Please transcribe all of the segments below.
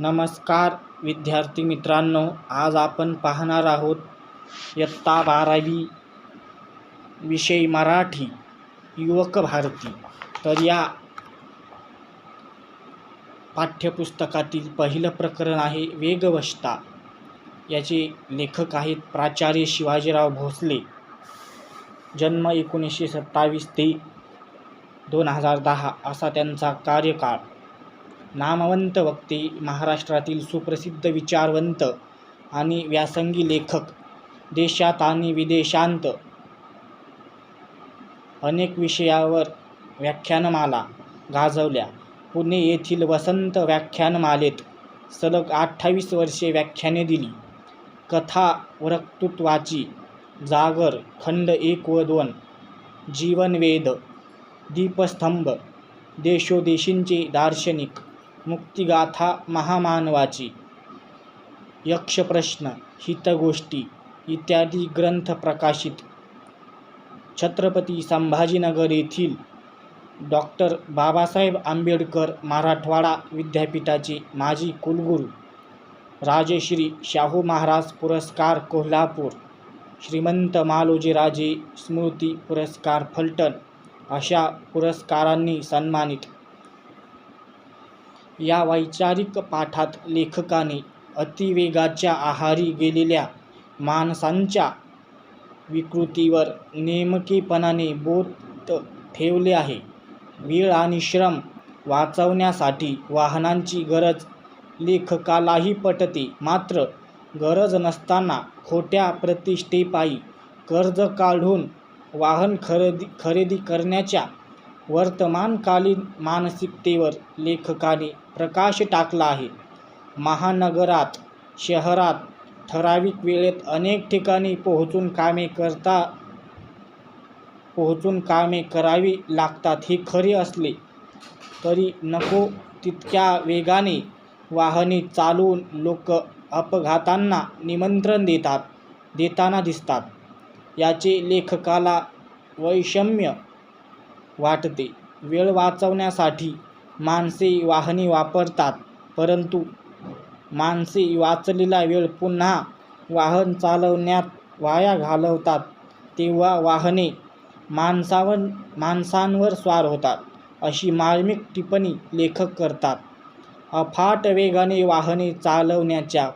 नमस्कार विद्यार्थी मित्रांनो. आज आपण पाहणार आहोत इयत्ता बारावी विषय मराठी युवक भारती. तर या पाठ्यपुस्तकातील पहिलं प्रकरण आहे वेगवशता याचे लेखक आहेत प्राचार्य शिवाजीराव भोसले. जन्म एकोणीसशे सत्तावीस ते दोन हजार दहा असा त्यांचा कार्यकाळ. नामवंत वक्ते महाराष्ट्रातील सुप्रसिद्ध विचारवंत आणि व्यासंगी लेखक देशात आणि विदेशांत अनेक विषयावर व्याख्यानमाला गाजवल्या. पुणे येथील वसंत व्याख्यानमालेत सलग अठ्ठावीस वर्षे व्याख्याने दिली. कथा वक्तृत्वाची जागर खंड एक व दोन जीवनवेद दीपस्तंभ देशोदेशींचे दार्शनिक मुक्तिगाथा महामानवाची. यक्षप्रश्न हितगोष्टी इत्यादी ग्रंथ प्रकाशित. छत्रपती संभाजीनगर येथील डॉक्टर बाबासाहेब आंबेडकर मराठवाडा विद्यापीठाचे माजी कुलगुरू राजश्री शाहू महाराज पुरस्कार कोल्हापूर श्रीमंत मालोजीराजे स्मृती पुरस्कार फलटण अशा पुरस्कारांनी सन्मानित या वैचारिक पाठात लेखकाने अतिवेगाच्या आहारी गेलेल्या माणसांच्या विकृतीवर नेमकेपणाने बोट ठेवले आहे. वेळ आणि श्रम वाचवण्यासाठी वाहनांची गरज लेखकालाही पटते. मात्र गरज नसताना खोट्या प्रतिष्ठेपायी कर्ज काढून वाहन खरेदी खरेदी करण्याच्या वर्तमानकालीन मानसिकतेवर लेखकाने प्रकाश टाकला आहे. महानगरात शहरात ठराविक वेळेत अनेक ठिकाणी पोहोचून कामे करता पोहोचून कामे करावी लागतात हे खरे असले तरी नको तितक्या वेगाने वाहने चालवून लोक अपघातांना निमंत्रण देतात देताना दिसतात. याचे लेखकाला वैषम्य वाटते. वेळ वाचवण्यासाठी माणसे वाहने वापरतात परंतु माणसे वाचलेला वेळ पुन्हा वाहन चालवण्यात वाया घालवतात तेव्हा वाहने माणसावर माणसांवर स्वार होतात अशी मार्मिक टिप्पणी लेखक करतात. अफाट वेगाने वाहने चालवण्याच्या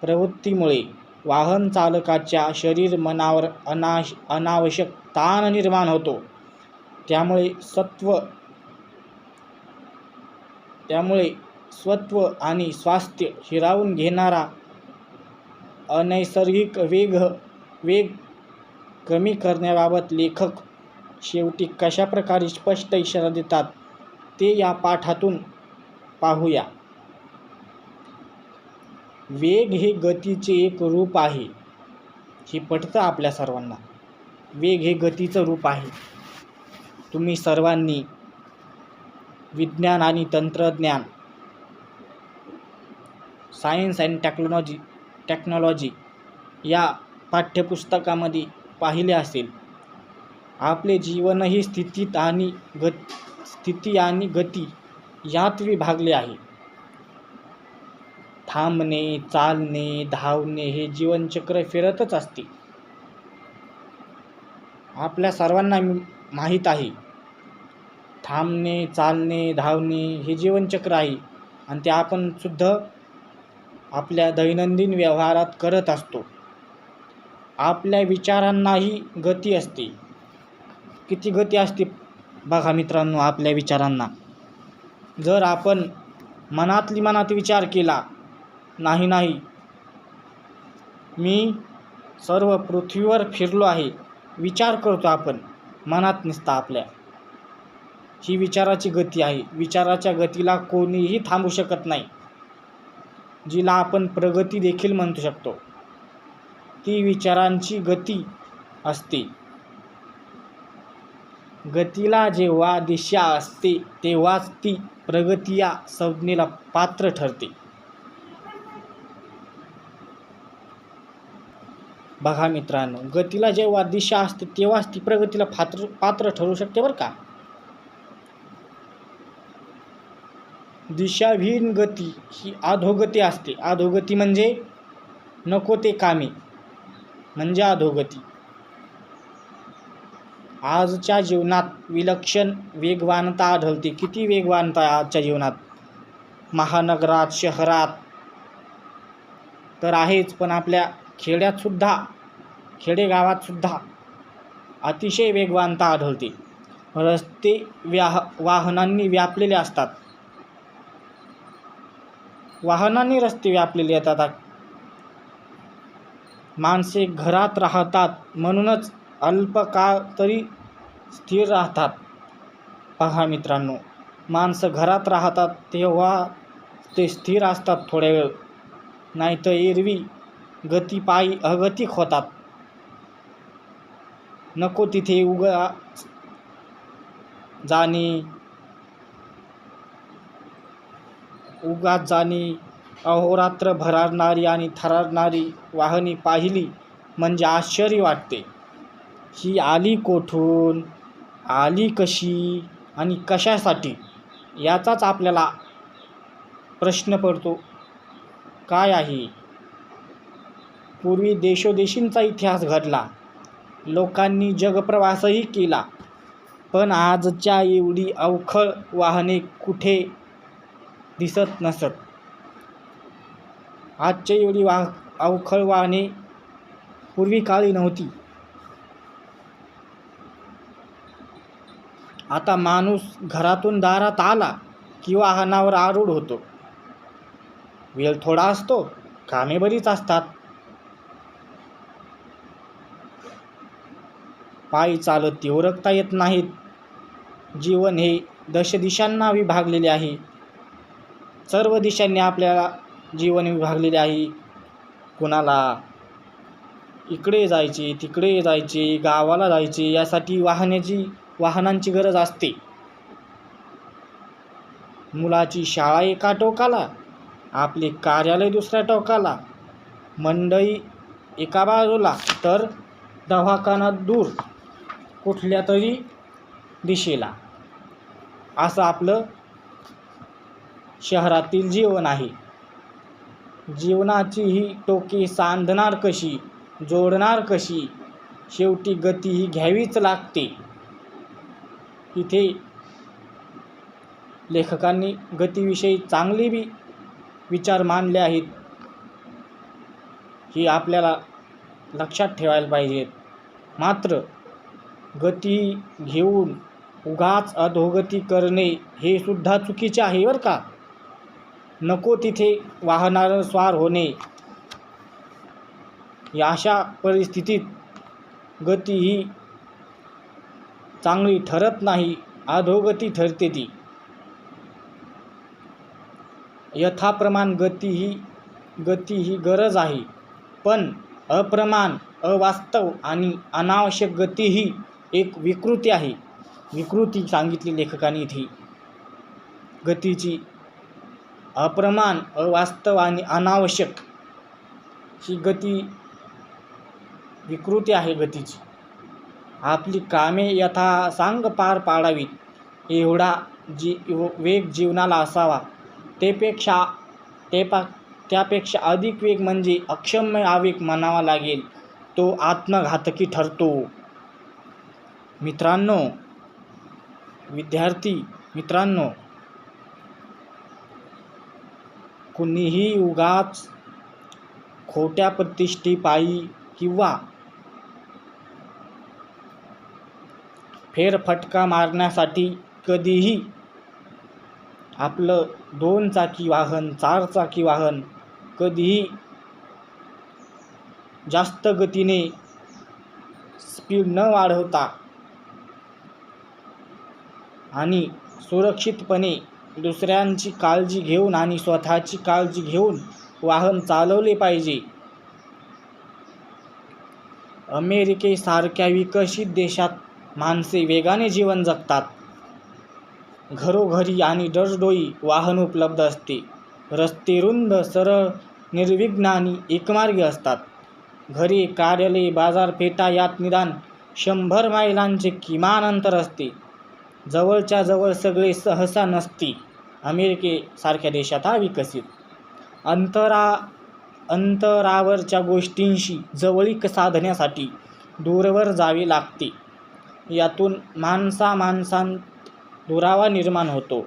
प्रवृत्तीमुळे वाहन चालकाच्या शरीर मनावर अनाश अनावश्यक ताण निर्माण होतो. त्यामुळे सत्व त्यामुळे स्वत्व आणि स्वास्थ्य हिरावून घेणारा अनैसर्गिक वेग वेग कमी करण्याबाबत लेखक शेवटी कशा प्रकारे स्पष्ट इशारा देतात ते या पाठातून पाहूया. वेग हे गतीचे एक रूप आहे. हे पटतं आपल्या सर्वांना. वेग हे गतीचं रूप आहे. तुम्ही सर्वांनी विज्ञान आणि तंत्रज्ञान सायन्स अँड टेक्नॉलॉजी टेक्नॉलॉजी या पाठ्यपुस्तकामध्ये पाहिले असेल. आपले जीवनही स्थितीत आणि गत स्थिती आणि गती यात विभागले आहे. थांबणे चालणे धावणे हे जीवनचक्र फिरतच असते. आपल्या सर्वांना माहीत आहे. थांबणे चालणे धावणे हे जीवनचक्र आहे आणि ते आपण सुद्धा आपल्या दैनंदिन व्यवहारात करत असतो. आपल्या विचारांनाही गती असते. किती गती असते बघा मित्रांनो आपल्या विचारांना. जर आपण मनातली मनात विचार केला नाही नाही मी सर्व पृथ्वीवर फिरलो आहे विचार करतो आपण. मनात निसता आपल्या. ही विचाराची गती आहे. विचाराच्या गतीला कोणीही थांबू शकत नाही जिला आपण प्रगती देखील म्हणू शकतो. ती विचारांची गती असते. गतीला जेव्हा दिशा असते तेव्हाच ती प्रगती या संज्ञेला पात्र ठरते. बघा मित्रांनो गतीला जेव्हा दिशा असते तेव्हाच ती प्रगतीला पात्र पात्र ठरू शकते बरं का? दिशाविहीन गती ही अधोगती असते. अधोगती म्हणजे नको ते कामे. म्हणजे अधोगती. आजच्या जीवनात विलक्षण वेगवानता आढळते. किती वेगवानता आजच्या जीवनात? महानगरात शहरात तर आहेच पण आपल्या खेड्यातसुद्धा खेडेगावातसुद्धा अतिशय वेगवानता आढळते. रस्ते व्याह वाहनांनी व्यापलेले असतात. वाहनांनी रस्ते व्यापलेले येतात. माणसे घरात राहतात म्हणूनच अल्पकाळ तरी स्थिर राहतात. पहा मित्रांनो माणसं घरात राहतात तेव्हा ते स्थिर असतात थोड्या वेळ. नाही तर एरवी गती पायी अगतिक होतात नको तिथे उगा जाणे. उगाच जाणे. अहोरात्र भरारणारी आणि थरारणारी वाहने पाहिली म्हणजे आश्चर्य वाटते. ही आली कोठून? आली कशी? आणि कशासाठी? याचाच आपल्याला प्रश्न पडतो. काय आहे? पूर्वी देशोदेशींचा इतिहास घडला. लोकांनी जगप्रवासही केला. पण आजच्या एवढी अवखळ वाहने कुठे दिसत नसत. आजच्या एवढी वाह अवखळ वाहने पूर्वी काळी नव्हती. आता माणूस घरातून दारात आला की वाहनावर आरूढ होतो. वेळ थोडा असतो कामे बरीच असतात. पायी चालत ती ओरखता येत नाहीत. जीवन हे दशदिशांना विभागलेले आहे. सर्व दिशांनी आपल्याला जीवन विभागलेले आहे. कुणाला इकडे जायचे तिकडे जायचे गावाला जायचे यासाठी वाहनाची वाहनांची गरज असते. मुलाची शाळा एका टोकाला आपले कार्यालय दुसऱ्या टोकाला मंडई एका बाजूला तर दवाखाना दूर. कुठल्या तरी दिशेला. असं आपलं शहरातील जीवन आहे. जीवनाची ही टोके सांधणार कशी जोडणार कशी शेवटी गती ही घ्यावीच लागते. इथे लेखकांनी गतीविषयी चांगले बी विचार मांडले आहेत. ही आपल्याला लक्षात ठेवायला पाहिजेत. मात्र गती घेऊन उगाच अधोगती करणे हे सुद्धा चुकीचे आहे बरं का? नको तिथे वाहनानं स्वार होणे. या अशा परिस्थितीत गती ही चांगली ठरत नाही अधोगती ठरते ती. यथाप्रमाण गती ही गती ही गरज आहे. पण अप्रमाण अवास्तव आणि अनावश्यक गती ही एक विकृती आहे. विकृती सांगितली लेखकाने इथे. गतीची अप्रमाण अवास्तव आणि अनावश्यक ही गती विकृती आहे गतीची. आपली कामे यथासांग पार पाडावीत. एवढा जी वेग जीवनाला असावा. तेपेक्षा ते पा त्यापेक्षा अधिक वेग म्हणजे अक्षम्य आवेग म्हणावा लागेल. तो आत्मघातकी ठरतो. मित्रांनो विद्यार्थी मित्रांनो कुणीही उगाच खोट्या प्रतिष्ठेपायी किंवा फेरफटका मारण्यासाठी कधीही आपलं दोन चाकी वाहन चार चाकी वाहन कधीही जास्त गतीने स्पीड न वाढवता आणि सुरक्षितपणे दुसऱ्यांची काळजी घेऊन आणि स्वतःची काळजी घेऊन वाहन चालवले पाहिजे. अमेरिकेसारख्या विकसित देशात माणसे वेगाने जीवन जगतात. घरोघरी आणि दरडोई वाहन उपलब्ध असते. रस्ते रुंद सरळ निर्विघ्न आणि एकमार्गी असतात. घरे कार्यालये बाजारपेठा यात निदान शंभर मैलांचे किमान अंतर असते. जवळच्या जवळ सगळे सहसा नसते. अमेरिकेसारख्या देशात हा विकसित. अंतरा अंतरावरच्या गोष्टींशी जवळीक साधण्यासाठी दूरवर जावे लागते. यातून माणसा माणसांत दुरावा निर्माण होतो.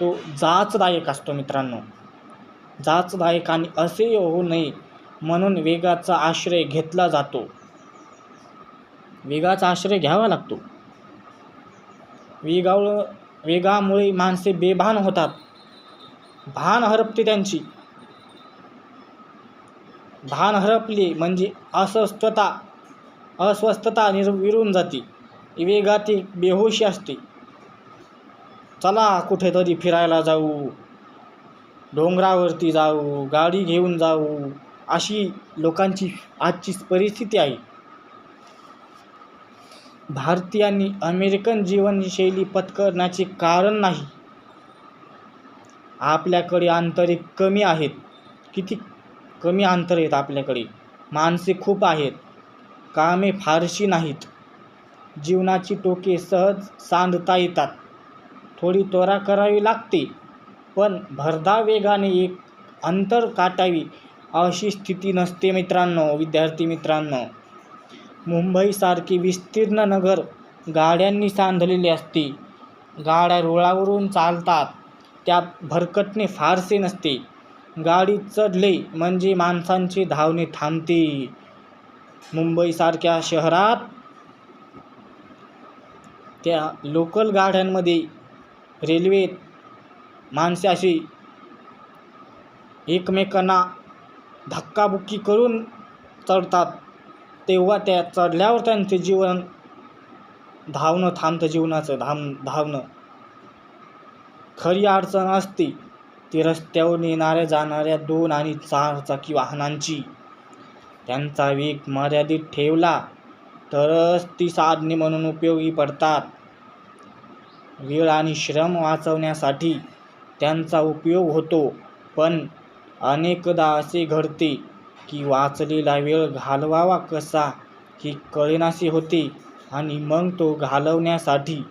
तो जाचदायक असतो मित्रांनो. जाचदायक आणि असे होऊ नये म्हणून वेगाचा आश्रय घेतला जातो. वेगाचा आश्रय घ्यावा लागतो. वेगाव वेगामुळे माणसे बेभान होतात. भान हरपते त्यांची. भान हरपले म्हणजे अस्वस्थता अस्वस्थता निर्विरून जाते. वेगात बेहोशी असते. चला कुठेतरी फिरायला जाऊ. डोंगरावरती जाऊ गाडी घेऊन जाऊ. अशी लोकांची आजची परिस्थिती आहे. भारतीयांनी अमेरिकन जीवनशैली पत्करण्याचे कारण नाही. आपल्याकडे आंतरिक कमी आहेत. किती कमी अंतर आहेत आपल्याकडे? माणसे खूप आहेत. कामे फारशी नाहीत. जीवनाची टोके सहज सांधता येतात. थोडी त्वरा करावी लागते. पण भरधाव वेगाने एक अंतर काटावी अशी स्थिती नसते मित्रांनो विद्यार्थी मित्रांनो. मुंबईसारखी विस्तीर्ण नगर गाड्यांनी सांधलेली असते. गाड्या रुळावरून चालतात. त्यात भरकटणे फारसे नसते. गाडी चढले म्हणजे माणसांची धावणे थांबते. मुंबईसारख्या शहरात त्या लोकल गाड्यांमध्ये रेल्वेत माणसाशी एकमेकांना धक्काबुक्की करून चढतात. तेव्हा त्या चढल्यावर त्यांचे जीवन धावणं थांबतं जीवनाचं धाम धावणं. खरी अडचण असते ती रस्त्यावर येणाऱ्या जाणाऱ्या दोन आणि चार चाकी वाहनांची. त्यांचा वेग मर्यादित ठेवला तरच ती साधने म्हणून उपयोगी पडतात. वेळ आणि श्रम वाचवण्यासाठी त्यांचा उपयोग होतो पण अनेकदा असे घडते की वाचलेला वेळ घालवावा कसा ही कळेनाशी होते आणि मग तो घालवण्यासाठी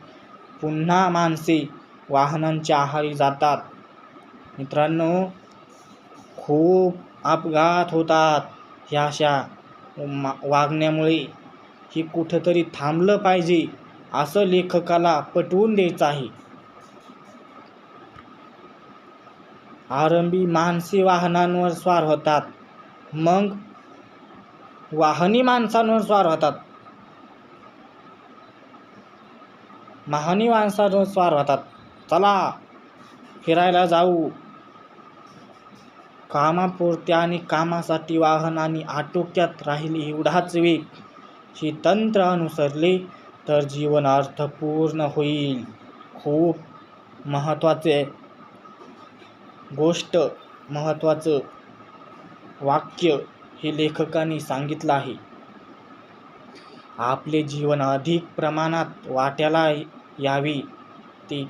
पुन्हा माणसे वाहनांच्या आहारी जातात. मित्रांनो खूप अपघात होतात ह्या अशा मा वागण्यामुळे. हे कुठंतरी थांबलं पाहिजे असं लेखकाला पटवून द्यायचं आहे. आरंभी माणसे वाहनांवर स्वार होतात. मग वाहनी माणसांवर स्वार होतात. महानी माणसांवर स्वार होतात. चला फिरायला जाऊ. कामापुरत्या आणि कामासाठी वाहन आणि आटोक्यात राहिली एवढाच वेग ही तंत्र अनुसरले तर जीवन अर्थपूर्ण होईल. खूप महत्त्वाचे गोष्ट महत्त्वाचं. वाक्य हे लेखकाने सांगितलं आहे. आपले जीवन अधिक प्रमाणात वाट्याला यावे ते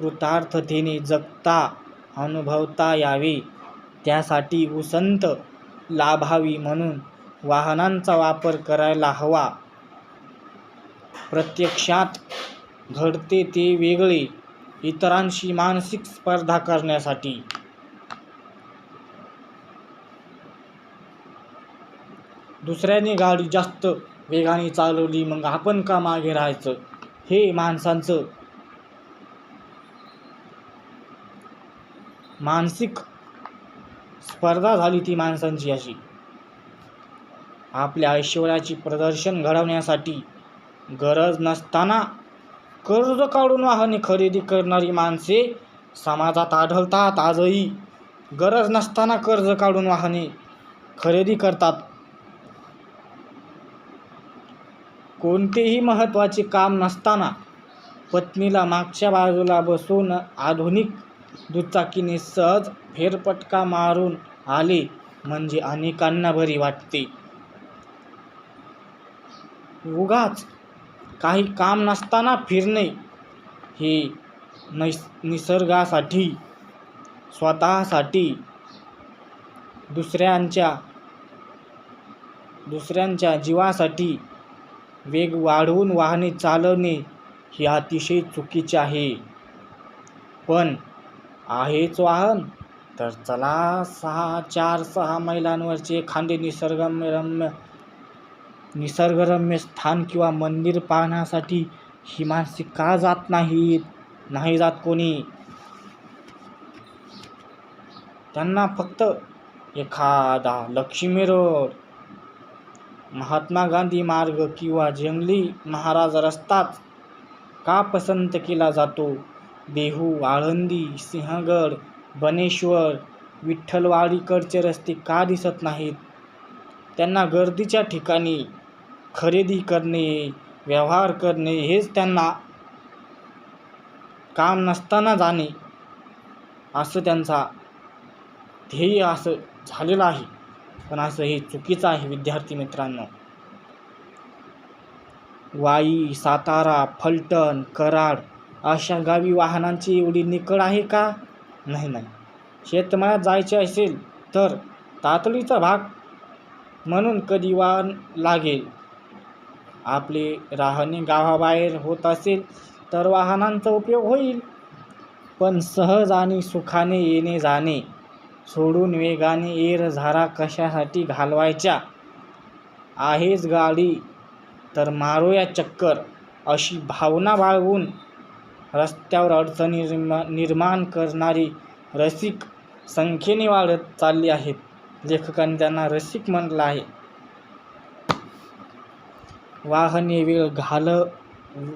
कृतार्थतेने जगता अनुभवता यावे त्यासाठी उसंत लाभावी म्हणून वाहनांचा वापर करायला हवा. प्रत्यक्षात घडते ते वेगळे इतरांशी मानसिक स्पर्धा करण्यासाठी. दुसऱ्याने गाडी जास्त वेगाने चालवली मग आपण का मागे राहायचं? हे माणसांचं मानसिक स्पर्धा झाली ती माणसांची अशी. आपल्या ऐश्वर्याची प्रदर्शन घडवण्यासाठी गरज नसताना कर्ज काढून वाहने खरेदी करणारी माणसे समाजात आढळतात. आजही गरज नसताना कर्ज काढून वाहने खरेदी करतात. कोणतेही महत्त्वाचे काम नसताना पत्नीला मागच्या बाजूला बसून आधुनिक दुचाकीने सहज फेरपटका मारून आले म्हणजे अनेकांना बरी वाटते. उगाच काही काम नसताना फिरणे हे नैस निसर्गासाठी स्वतःसाठी दुसऱ्यांच्या दुसऱ्यांच्या जीवासाठी वेग वाढवून वाहने चालवणे हे अतिशय चुकीचे आहे. पण आहेच वाहन? तर चला सहा चार सहा मैलांवरचे एखादे निसर्गरम्य निसर्गरम्य स्थान किंवा मंदिर पाहण्यासाठी ही माणसे का जात नाहीत? नाही जात कोणी? त्यांना फक्त एखादा लक्ष्मी रोड महात्मा गांधी मार्ग किंवा जंगली महाराज रस्ताच का पसंत केला जातो? देहू आळंदी सिंहगड बनेश्वर विठ्ठलवाडीकडचे रस्ते का दिसत नाहीत? त्यांना गर्दीच्या ठिकाणी खरेदी करणे व्यवहार करणे हेच त्यांना काम नसताना जाणे असं त्यांचा ध्येय असं झालेलं आहे. पण असं हे चुकीचं आहे विद्यार्थी मित्रांनो. वाई सातारा फलटण कराड अशा गावी वाहनांची एवढी निकड आहे का? नाही नाही. शेतमाळ्यात जायचे असेल तर तातडीचा भाग म्हणून कधी वाहन लागेल. आपले राहणे गावाबाहेर होत असेल तर वाहनांचा उपयोग होईल. पण सहज आणि सुखाने येणे जाणे सोडून वेगाने एरझारा कशासाठी घालवायच्या? आहेच गाडी. तर मारूया चक्कर. अशी भावना बाळगून रस्त्यावर अडचणी निर्मा निर्माण करणारी रसिक संख्येने वाढत चालली आहेत. लेखकांनी त्यांना रसिक म्हटलं आहे. वाहने वेळ घाल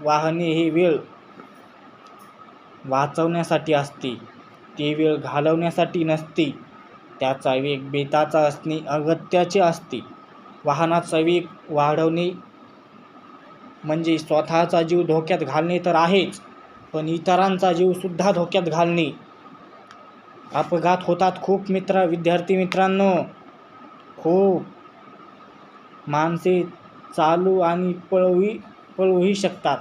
वाहने हे वेळ वाचवण्यासाठी असते. ते वेळ घालवण्यासाठी नसते. त्याचा वेग बेताचा असणे अगत्याचे असते. वाहनाचा वेग वाढवणे म्हणजे स्वतःचा जीव धोक्यात घालणे तर आहेच पण इतरांचा जीवसुद्धा धोक्यात घालणे. अपघात होतात खूप मित्र विद्यार्थी मित्रांनो. खूप माणसे चालू आणि पळूही पळूही शकतात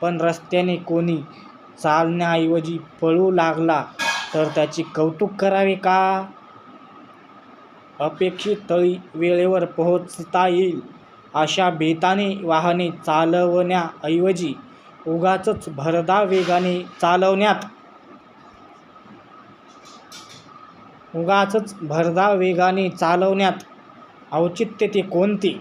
पण रस्त्याने कोणी चालण्याऐवजी पळू लागला तर त्याची कौतुक करावे का? अपेक्षित तळी वेळेवर पोहोचता येईल. अशा बेताने वाहने चालवण्याऐवजी उगाचच भरदा वेगाने चालवण्यात. उगाचच भरदा वेगाने चालवण्यात. औचित्य ते कोणते?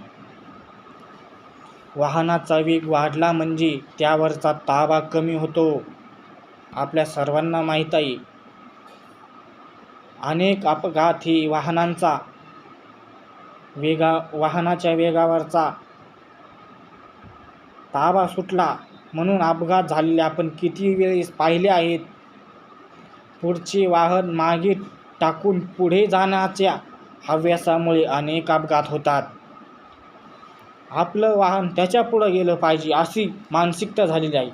वाहनाचा वेग वाढला म्हणजे त्यावरचा ताबा कमी होतो. आपल्या सर्वांना माहीत आहे अनेक अपघात हे वाहनांचा वेगा वाहनाच्या वेगावरचा ताबा सुटला म्हणून अपघात झालेले आपण किती वेळेस पाहिले आहेत? पुढचे वाहन मागे टाकून पुढे जाण्याच्या हव्यासामुळे अनेक अपघात होतात. आपलं वाहन त्याच्या पुढं गेलं पाहिजे अशी मानसिकता झालेली आहे.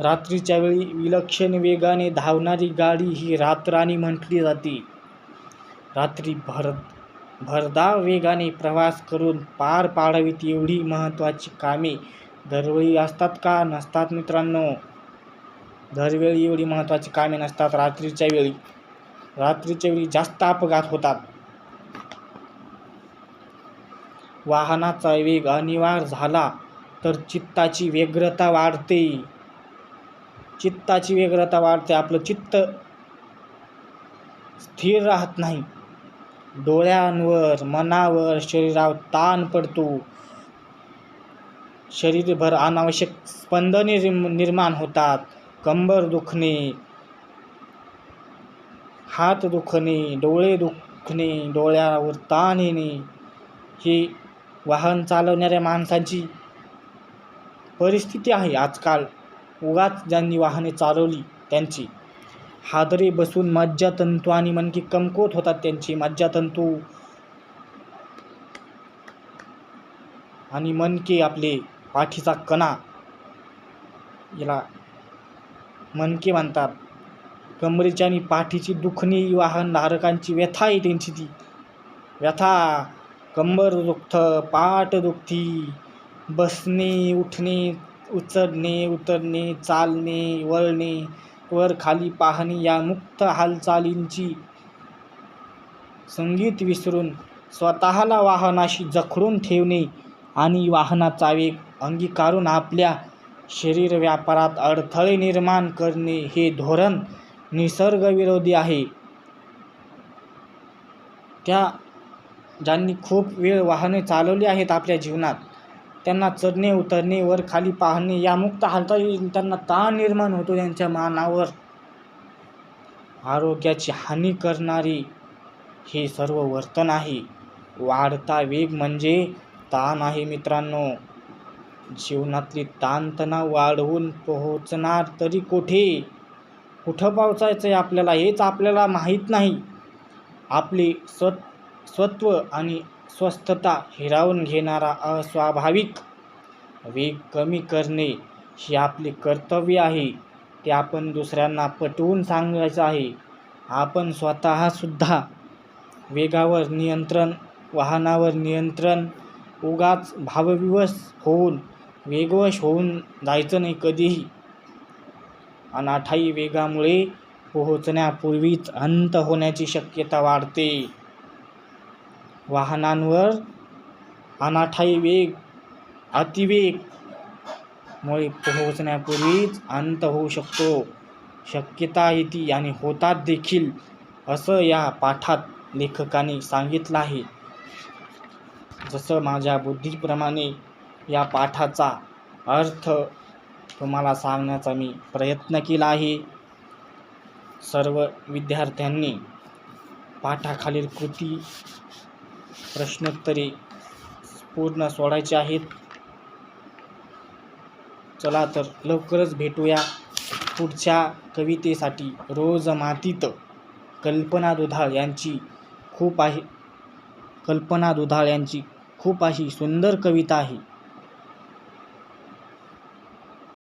रात्रीच्या वेळी विलक्षण वेगाने धावणारी गाडी ही रातराणी म्हटली जाते. रात्री भर भरधाव वेगाने प्रवास करून पार पाडावीत एवढी महत्त्वाची कामे दरवेळी असतात का? नसतात मित्रांनो. दरवेळी एवढी महत्त्वाची कामे नसतात. रात्रीच्या वेळी रात्रीच्या वेळी जास्त अपघात होतात. वाहनाचा वेग अनिवार्य झाला तर चित्ताची व्यग्रता वाढते. चित्ताची व्यग्रता वाढते. आपलं चित्त स्थिर राहत नाही. डोळ्यांवर मनावर शरीरावर ताण पडतो. शरीरभर अनावश्यक स्पंदने निर्माण होतात. कंबर दुखणे हात दुखणे डोळे दुखणे डोळ्यावर ताण येणे ही वाहन चालवणाऱ्या माणसांची परिस्थिती आहे. आजकाल उगाच ज्यांनी वाहने चालवली त्यांची हादरे बसून मज्जातंतू आणि मनकी कमकुवत होतात त्यांची. मज्जातंतू आणि मनके आपले पाठीचा कणा याला मनके म्हणतात. कमरेची आणि पाठीची दुखणी वाहनधारकांची व्यथा आहे त्यांची ती. व्यथा कंबर दुखतं पाठ दुखती बसणे उठणे उचडणे उतरणे चालणे वळणे वर खाली पाहणे या मुक्त हालचालींची संगीत विसरून स्वतःला वाहनाशी जखडून ठेवणे आणि वाहनाचा वेग अंगीकारून आपल्या शरीर व्यापारात अडथळे निर्माण करणे हे धोरण निसर्गविरोधी आहे. त्या ज्यांनी खूप वेळ वाहने चालवली आहेत आपल्या जीवनात त्यांना चढणे उतरणे वर खाली पाहणे या मुक्त येईल त्यांना ताण निर्माण होतो त्यांच्या मानावर. आरोग्याची हानी करणारी हे सर्व वर्तन आहे. वाढता वेग म्हणजे ताण आहे मित्रांनो. जीवनातली ताणतणाव वाढवून पोहोचणार तरी कुठे? कुठं पोहोचायचं आहे आपल्याला हेच आपल्याला माहीत नाही. आपले स्व स्वत्व आणि स्वस्थता हिरावून घेणारा अस्वाभाविक वेग कमी करणे हे आपले कर्तव्य आहे. ते आपण दुसऱ्यांना पटवून सांगायचं आहे. आपण स्वतःसुद्धा वेगावर नियंत्रण वाहनावर नियंत्रण उगाच भावविवश होऊन वेगवश होऊन जायचं नाही कधीही. अनाठाई वेगामुळे पोहोचण्यापूर्वीच अंत होण्याची शक्यता वाढते. वाहनांवर अनाठाई वेग अतिवेग मुळे पोहोचण्यापूर्वीच अंत होऊ शकतो. शक्यता येते आणि होतात देखील असं या पाठात लेखकाने सांगितलं आहे. जसं माझ्या बुद्धीप्रमाणे या पाठाचा अर्थ तुम्हाला सांगण्याचा मी प्रयत्न केला आहे. सर्व विद्यार्थ्यांनी पाठाखालील कृती प्रश्नोत्तरे पूर्ण सोडायचे आहेत. चला तर लवकरच भेटूया पुढच्या कवितेसाठी. रोज मातीत कल्पना दुधाळ यांची खूप आहे. कल्पना दुधाळ यांची खूप अशी सुंदर कविता आहे.